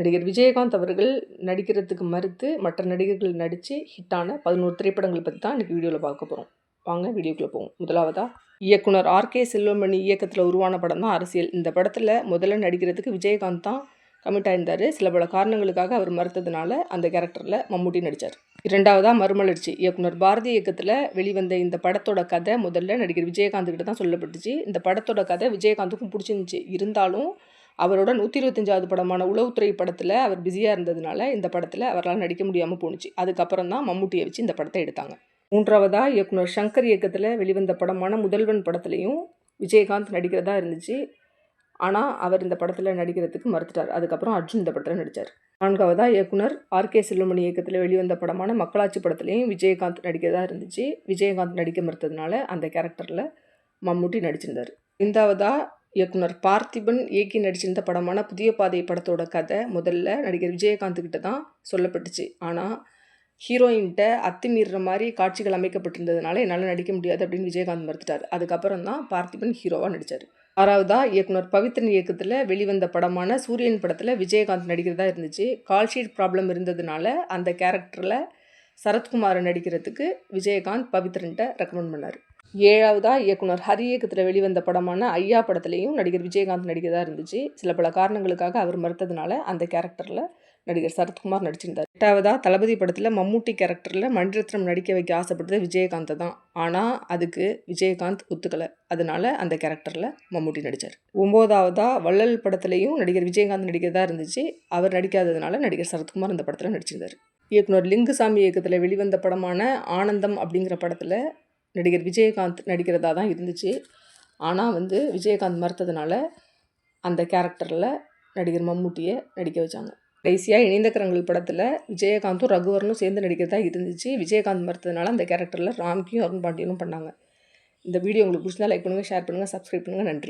நடிகர் விஜயகாந்த் அவர்கள் நடிக்கிறதுக்கு மறுத்து மற்ற நடிகர்கள் நடித்து ஹிட்டான பதினோரு திரைப்படங்கள் பற்றி தான் இன்றைக்கி வீடியோவில் பார்க்க போகிறோம் வாங்க வீடியோக்குள்ளே போவோம். முதலாவதாக இயக்குனர் ஆர்கே செல்வமணி இயக்கத்தில் உருவான படம் தான் அரசியல். இந்த படத்தில் முதல்ல நடிக்கிறதுக்கு விஜயகாந்த் தான் கமிட் ஆயிருந்தார். சில பல காரணங்களுக்காக அவர் மறுத்ததுனால அந்த கேரக்டரில் மம்முட்டி நடித்தார் இரண்டாவதாக மறுமலர்ச்சி. இயக்குனர் பாரதி இயக்கத்தில் வெளிவந்த இந்த படத்தோட கதை முதல்ல நடிகர் விஜயகாந்த் கிட்ட தான் சொல்லப்பட்டுச்சு. இந்த படத்தோட கதை விஜயகாந்துக்கும் பிடிச்சிருந்துச்சி. இருந்தாலும் அவரோட நூற்றி இருபத்தஞ்சாவது படமான உளவுத்துறை படத்தில் அவர் பிஸியாக இருந்ததுனால இந்த படத்தில் அவரால் நடிக்க முடியாமல் போணுச்சு. அதுக்கப்புறம் தான் மம்முட்டியை வச்சு இந்த படத்தை எடுத்தாங்க. மூன்றாவதாக இயக்குனர் சங்கர் இயக்கத்தில் வெளிவந்த படமான முதல்வன் படத்துலையும் விஜயகாந்த் நடிக்கிறதா இருந்துச்சு. ஆனால் அவர் இந்த படத்தில் நடிக்கிறதுக்கு மறுத்துட்டார். அதுக்கப்புறம் அர்ஜுன் இந்த படத்தில் நடித்தார் நான்காவதாக இயக்குனர் ஆர்கே செல்வமணி இயக்கத்தில் வெளிவந்த படமான மக்களாட்சி படத்துலையும் விஜயகாந்த் நடிக்கிறதா இருந்துச்சு. விஜயகாந்த் நடிக்க மறுத்ததுனால அந்த கேரக்டரில் மம்முட்டி நடிச்சிருந்தார். ஐந்தாவதாக இயக்குனர் பார்த்திபன் இயக்கி நடிச்சிருந்த படமான புதிய பாதை படத்தோட கதை முதல்ல நடிகர் விஜயகாந்த்கிட்ட தான் சொல்லப்பட்டுச்சு. ஆனால் ஹீரோயின்கிட்ட அத்துமீறுற மாதிரி காட்சிகள் அமைக்கப்பட்டிருந்ததுனால என்னால் நடிக்க முடியாது அப்படின்னு விஜயகாந்த் மறுத்துட்டார். அதுக்கப்புறம் தான் பார்த்திபன் ஹீரோவாக நடித்தார் ஆறாவதாக இயக்குனர் பவித்ரன் இயக்கத்தில் வெளிவந்த படமான சூரியன் படத்தில் விஜயகாந்த் நடிக்கிறதா இருந்துச்சு. கால்ஷீட் ப்ராப்ளம் இருந்ததுனால அந்த கேரக்டரில் சரத்குமாரை நடிக்கிறதுக்கு விஜயகாந்த் பவித்ரன்ட்ட ரெக்கமெண்ட் பண்ணார். ஏழாவதாக இயக்குனர் ஹரி இயக்கத்தில் வெளிவந்த படமான ஐயா படத்துலேயும் நடிகர் விஜயகாந்த் நடிகராக இருந்துச்சு. சில பல காரணங்களுக்காக அவர் மறுத்ததுனால அந்த கேரக்டரில் நடிகர் சரத்குமார் நடிச்சிருந்தார். எட்டாவதாக தளபதி படத்தில் மம்மூட்டி கேரக்டரில் மணிரத்னம் நடிக்க வைக்க ஆசைப்பட்டது விஜயகாந்த் தான். ஆனால் அதுக்கு விஜயகாந்த் ஒத்துக்கலை. அதனால அந்த கேரக்டரில் மம்மூட்டி நடித்தார் ஒம்போதாவதாக வள்ளல் படத்துலேயும் நடிகர் விஜயகாந்த் நடிக்கிறதா இருந்துச்சு. அவர் நடிக்காததுனால நடிகர் சரத்குமார் அந்த படத்தில் நடிச்சிருந்தார். இயக்குனர் லிங்குசாமி இயக்கத்தில் வெளிவந்த படமான ஆனந்தம் அப்படிங்கிற படத்தில் நடிகர் விஜயகாந்த் நடிக்கிறதா தான் இருந்துச்சு. ஆனால் வந்து விஜயகாந்த் மறுத்ததுனால அந்த கேரக்டரில் நடிகர் மம்மூட்டியை நடிக்க வச்சாங்க. கடைசியாக இணைந்த கரங்கள் படத்தில் விஜயகாந்தும் ரகுவரனும் சேர்ந்து நடிக்கிறதா இருந்துச்சு. விஜயகாந்த் மறுத்ததுனால அந்த கேரக்டரில் ராம்கியும் அருண் பாண்டியனும் பண்ணாங்க. இந்த வீடியோ உங்களுக்கு பிடிச்சதா லைக் பண்ணுங்கள் ஷேர் பண்ணுங்கள் சப்ஸ்கிரைப் பண்ணுங்கள் நன்றி.